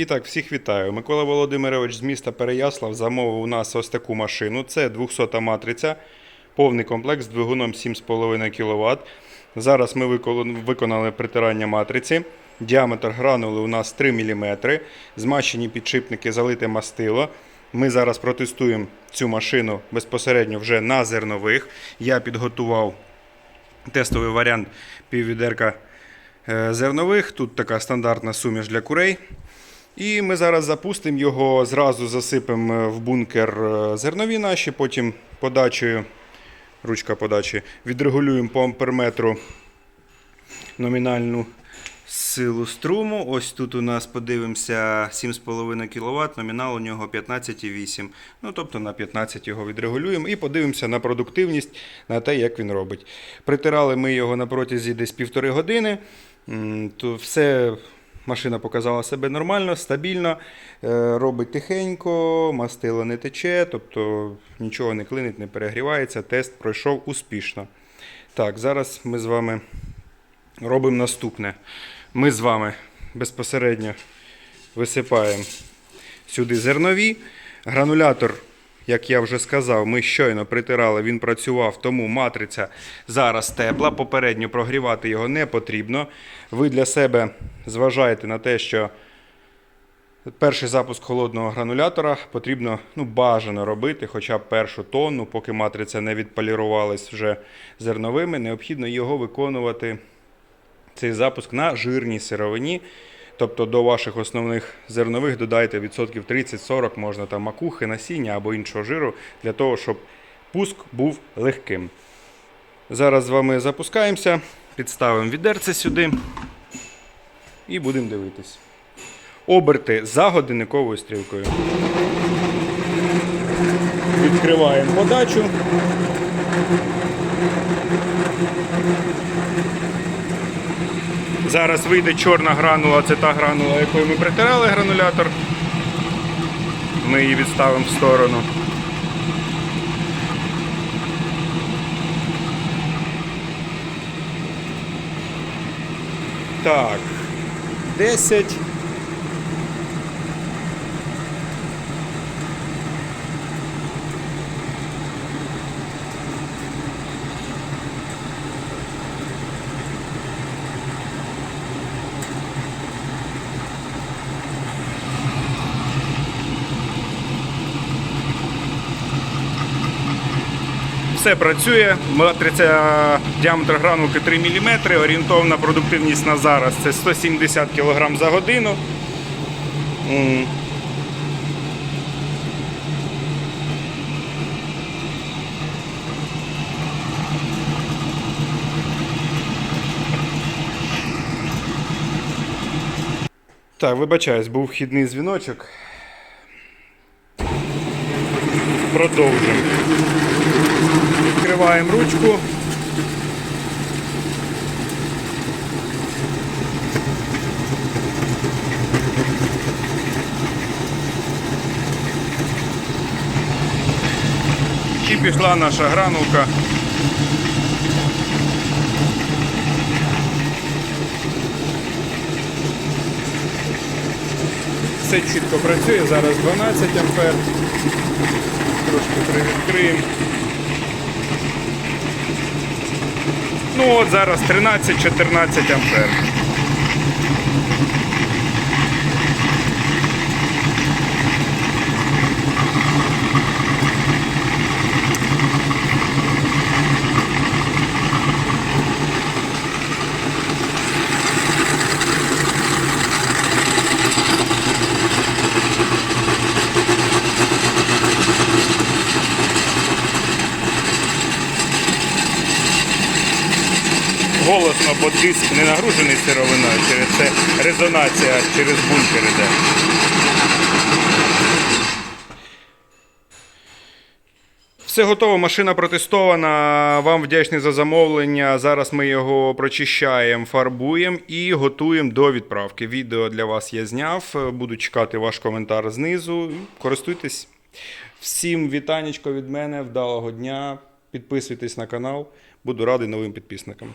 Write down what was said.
І так, всіх вітаю. Микола Володимирович з міста Переяслав замовив у нас ось таку машину. Це 200 матриця, повний комплект з двигуном 7,5 кВт. Зараз ми виконали притирання матриці. Діаметр гранули у нас 3 мм. Змащені підшипники, залите мастило. Ми зараз протестуємо цю машину безпосередньо вже на зернових. Я підготував тестовий варіант піввідерка е, зернових. Тут така стандартна суміш для курей. І ми зараз запустимо його, зразу засипемо е, в бункер е, зернові наші, потім подачею, ручка подачі, відрегулюємо по амперметру номінальну силу струму. Ось тут у нас подивимося 7,5 кВт, номінал у нього 15,8. Ну, тобто на 15 його відрегулюємо і подивимося на продуктивність, на те, як він робить. Притирали ми його на протязі десь півтори години. То все машина показала себе нормально, стабільно, е, робить тихенько, мастило не тече, тобто нічого не клинить, не перегрівається. Тест пройшов успішно. Так, зараз ми з вами робимо наступне. Ми з вами безпосередньо висипаємо сюди зернові. Гранулятор, як я вже сказав, ми щойно притирали, він працював, тому матриця зараз тепла. Попередньо прогрівати його не потрібно. Ви для себе зважаєте на те, що перший запуск холодного гранулятора потрібно ну, бажано робити, хоча б першу тонну, поки матриця не відполірувалась вже зерновими, необхідно його виконувати цей запуск на жирній сировині. Тобто до ваших основних зернових додайте відсотків 30-40, можна там макухи, насіння або іншого жиру, для того, щоб пуск був легким. Зараз з вами запускаємося, підставимо відерце сюди і будемо дивитись. Оберти за годинниковою стрілкою. Відкриваємо подачу. Зараз вийде чорна гранула, це та гранула, якою ми притирали гранулятор. Ми її відставимо в сторону. Так, 10. Все працює. Матриця діаметр гранулки 3 мм. Орієнтовна продуктивність на зараз це 170 кг за годину. Так, вибачаюсь, був вхідний дзвіночок. Продовжуємо. Відкриваємо ручку. І пішла наша гранулка. Все чітко працює, зараз 12 ампер. Трошки привідкриємо. Ну от зараз 13-14 ампер. Голосно, бо диск не нагружений сировиною, через це резонація через бункер іде. Все готово, машина протестована. Вам вдячний за замовлення. Зараз ми його прочищаємо, фарбуємо і готуємо до відправки. Відео для вас я зняв. Буду чекати ваш коментар знизу. Користуйтесь. Всім вітанечко від мене, вдалого дня. Підписуйтесь на канал. Буду радий новим підписникам.